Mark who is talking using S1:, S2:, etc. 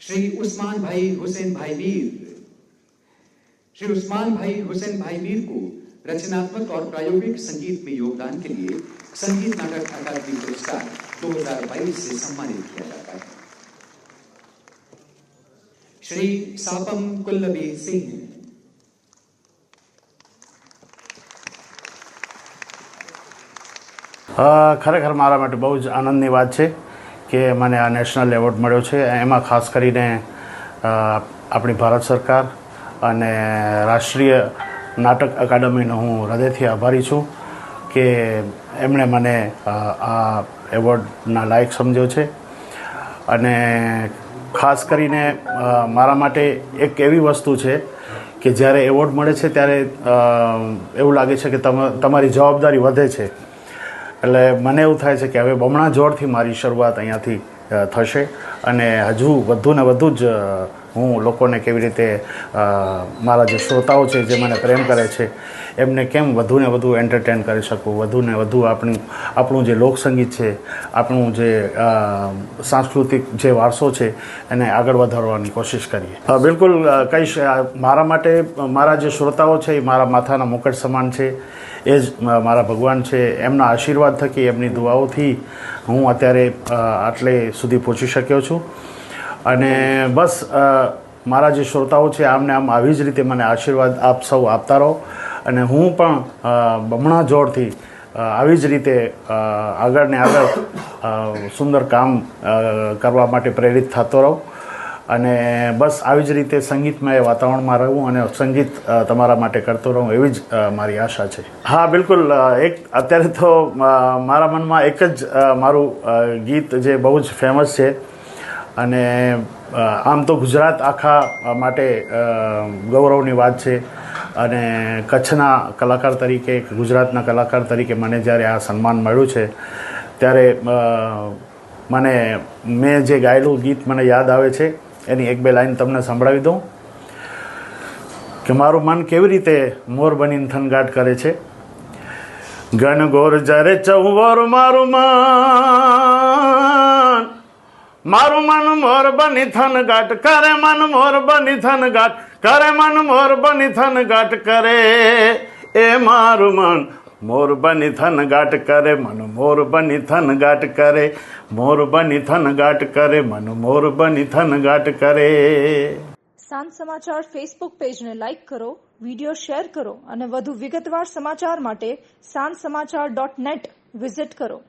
S1: श्री उस्मान भाई हुसैन भाई मीर श्री उस्मान भाई हुसैन भाई मीर को रचनात्मक और प्रायोगिक संगीत में योगदान के लिए संगीत नाटक अकादमी पुरस्कार 2022 से सम्मानित किया जाता है श्री सापम कुल्लबी सिंह
S2: અ, ખરેખર મારા માટે બહુ જ આનંદની વાત છે કે મને આ નેશનલ એવોર્ડ મળ્યો છે. એમાં ખાસ કરીને આપણી ભારત સરકાર અને રાષ્ટ્રીય નાટક અકાદમીનો હું હૃદયથી આભારી છું કે એમણે મને આ એવોર્ડના લાયક સમજ્યો છે. અને ખાસ કરીને મારા માટે એક એવી વસ્તુ છે કે જ્યારે એવોર્ડ મળે છે ત્યારે એવું લાગે છે કે તમ, તમારી જવાબદારી વધે છે. એટલે મને એવું થાય છે કે હવે બમણા જોરથી મારી શરૂઆત અહીંયાથી થશે. અને હજુ વધુ ને વધુ જ હું લોકોને કેવી રીતે મારા જે શ્રોતાઓ છે જે મને પ્રેમ કરે છે, એમને કેમ વધુ ને વધુ એન્ટરટેન કરી શકું? વધુ ને વધુ આપણું આપણું જે લોકસંગીત છે, આપણું જે સાંસ્કૃતિક જે વારસો છે, એને આગળ વધારવાની કોશિશ કરીએ. બિલકુલ કહીશ મારા માટે, મારા જે શ્રોતાઓ છે એ મારા માથાના મુકટ સમાન છે. એ જ મારા ભગવાન છે. એમના આશીર્વાદ થકી એમની દુઆઓથી હું અત્યારે આટલે સુધી પહોંચી શક્યો છું. અને બસ મારા જે શ્રોતાઓ છે, આમને આમ આવી જ રીતે મને આશીર્વાદ આપ સૌ આપતા રહો. અને હું પણ બમણા જોરથી આવી જ રીતે આગળ ને આગળ સુંદર કામ કરવા માટે પ્રેરિત થતો રહું. અને બસ, આવી જ રીતે સંગીતમય વાતાવરણમાં રહું અને સંગીત તમારા માટે કરતો રહું એવી જ મારી આશા છે. હા, બિલકુલ એક, અત્યારે તો મારા મનમાં એક જ મારું ગીત જે બહુ જ ફેમસ છે અને આમ તો ગુજરાત આખા માટે ગૌરવની વાત છે. અને કચ્છના કલાકાર તરીકે, ગુજરાતના કલાકાર તરીકે મને જ્યારે આ સન્માન મળ્યું છે, ત્યારે મને, મેં જે ગાયેલું ગીત મને યાદ આવે છે, એની એક બે લાઈન તમને સંભળાવી દઉં. કે મારું મન કેવી રીતે મોર બનીને થનગાટ કરે છે. ગણગોર જ્યારે ચૌવર મારું મન મારું મન મોર બની થનગાટ કરે, મન મોર બની થનગાટ કરે, મન મોર બની થનગાટ કરે. એ મારું મન મોર બની થનગાટ કરે, મન મોર બની થનગાટ કરે, મોર બની થનગાટ કરે, મન મોર બની થનગાટ કરે.
S3: સાંજ સમાચાર ફેસબુક પેજને લાઇક કરો વિડિયો શેર કરો અને વધુ વિગતવાર સમાચાર માટે સાંજ સમાચાર ડોટ નેટ વિઝિટ કરો.